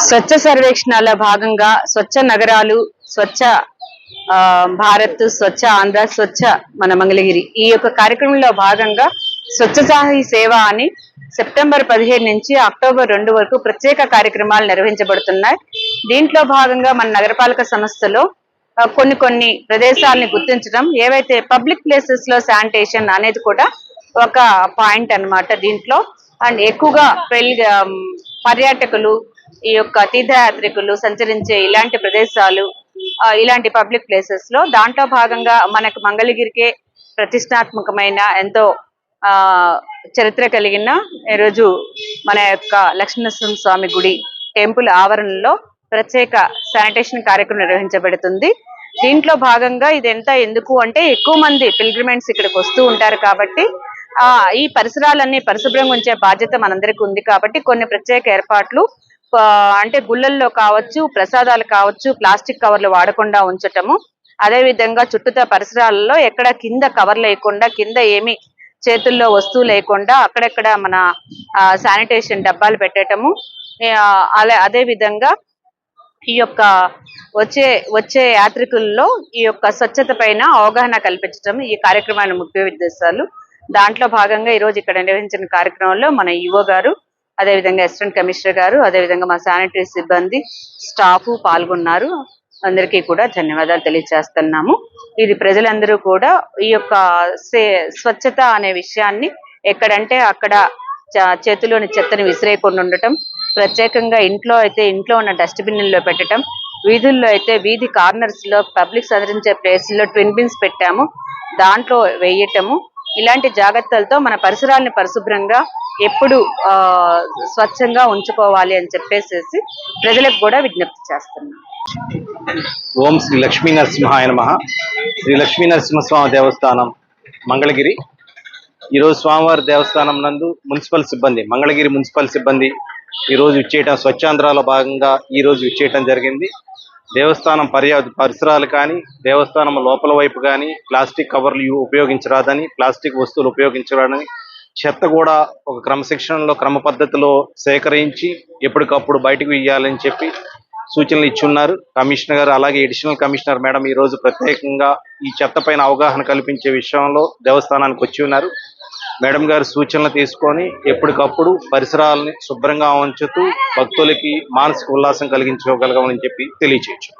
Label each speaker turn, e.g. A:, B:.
A: స్వచ్ఛ సర్వేక్షణలో భాగంగా స్వచ్ఛ నగరాలు స్వచ్ఛ ఆ, భారత్ స్వచ్ఛ ఆంధ్ర స్వచ్ఛ మన మంగళగిరి. ఈ యొక్క కార్యక్రమంలో భాగంగా స్వచ్ఛ సాహి సేవ అని సెప్టెంబర్ పదిహేడు నుంచి అక్టోబర్ రెండు వరకు ప్రత్యేక కార్యక్రమాలు నిర్వహించబడుతున్నాయి. దీంట్లో భాగంగా మన నగరపాలక సంస్థలో కొన్ని కొన్ని ప్రదేశాలని గుర్తించడం ఏవైతే పబ్లిక్ ప్లేసెస్లో శానిటేషన్ అనేది కూడా ఒక పాయింట్ అన్నమాట దీంట్లో. అండ్ ఎక్కువగా పెళ్ళి పర్యాటకులు ఈ యొక్క తీర్థయాత్రికులు సంచరించే ఇలాంటి ప్రదేశాలు ఇలాంటి పబ్లిక్ ప్లేసెస్లో దాంట్లో భాగంగా మనకు మంగళగిరికే ప్రతిష్టాత్మకమైన ఎంతో ఆ చరిత్ర కలిగిన ఈరోజు మన యొక్క లక్ష్మీనరసింహ స్వామి గుడి టెంపుల్ ఆవరణలో ప్రత్యేక శానిటేషన్ కార్యక్రమం నిర్వహించబడుతుంది. దీంట్లో భాగంగా ఇది ఎంత ఎందుకు అంటే ఎక్కువ మంది పిల్గ్రిమెంట్స్ ఇక్కడికి వస్తూ ఉంటారు కాబట్టి ఆ ఈ పరిసరాలన్నీ పరిశుభ్రంగా ఉంచే బాధ్యత మనందరికీ ఉంది కాబట్టి కొన్ని ప్రత్యేక ఏర్పాట్లు అంటే గుళ్ళల్లో కావచ్చు ప్రసాదాలు కావచ్చు ప్లాస్టిక్ కవర్లు వాడకుండా ఉంచటము. అదే విధంగా చుట్టూతా పరిసరాలలో ఎక్కడ కింద కవర్ లేకుండా కింద ఏమి చేతుల్లో వస్తువు లేకుండా అక్కడెక్కడ మన శానిటేషన్ డబ్బాలు పెట్టడము అలా అదే విధంగా ఈ యొక్క వచ్చే వచ్చే యాత్రికుల్లో ఈ యొక్క స్వచ్ఛత పైన అవగాహన కల్పించడం ఈ కార్యక్రమాల ముఖ్య ఉద్దేశాలు. దాంట్లో భాగంగా ఈ రోజు ఇక్కడ నిర్వహించిన కార్యక్రమంలో మన ఈవో గారు అదేవిధంగా అసిస్టెంట్ కమిషనర్ గారు అదేవిధంగా మా శానిటరీ సిబ్బంది స్టాఫ్ పాల్గొన్నారు. అందరికీ కూడా ధన్యవాదాలు తెలియజేస్తున్నాము. ఇది ప్రజలందరూ కూడా ఈ యొక్క సే- స్వచ్ఛత అనే విషయాన్ని ఎక్కడంటే అక్కడ చేతిలోని చెత్తని విసిరేయకుండా ఉండటం ప్రత్యేకంగా ఇంట్లో అయితే ఇంట్లో ఉన్న డస్ట్బిన్లో పెట్టడం వీధుల్లో అయితే వీధి కార్నర్స్లో పబ్లిక్ సందరించే ప్లేస్లో ట్విన్ బిన్స్ పెట్టాము దాంట్లో వేయటము ఇలాంటి జాగ్రత్తలతో మన పరిసరాలను పరిశుభ్రంగా ఎప్పుడు ఆ స్వచ్ఛంగా ఉంచుకోవాలి అని చెప్పేసి ప్రజలకు కూడా విజ్ఞప్తి చేస్తున్నాం
B: ఓం శ్రీ లక్ష్మీ నరసింహాయ నమ. శ్రీ లక్ష్మీ నరసింహస్వామి దేవస్థానం మంగళగిరి. ఈరోజు స్వామివారి దేవస్థానం నందు మున్సిపల్ సిబ్బంది మంగళగిరి మున్సిపల్ సిబ్బంది ఈరోజు ఇచ్చేయటం స్వచ్ఛాంధ్రాలో భాగంగా ఈరోజు ఇచ్చేయటం జరిగింది. దేవస్థానం పర్యా పరిసరాలు కానీ దేవస్థానం లోపల వైపు కానీ ప్లాస్టిక్ కవర్లు ఉపయోగించరాదని ప్లాస్టిక్ వస్తువులు ఉపయోగించరాదని చెత్త కూడా ఒక క్రమశిక్షణలో క్రమ పద్ధతిలో సేకరించి ఎప్పటికప్పుడు బయటకు ఇవ్వాలని చెప్పి సూచనలు ఇచ్చున్నారు. కమిషనర్ గారు అలాగే అడిషనల్ కమిషనర్ మేడం ఈ రోజు ప్రత్యేకంగా ఈ చెత్త పైన అవగాహన కల్పించే విషయంలో దేవస్థానానికి వచ్చి ఉన్నారు. మేడం గారి సూచనలు తీసుకొని ఎప్పటికప్పుడు పరిసరాలని శుభ్రంగా ఉంచుతూ భక్తులకి మానసిక ఉల్లాసం కలిగించగలగమని చెప్పి తెలియచేయచ్చు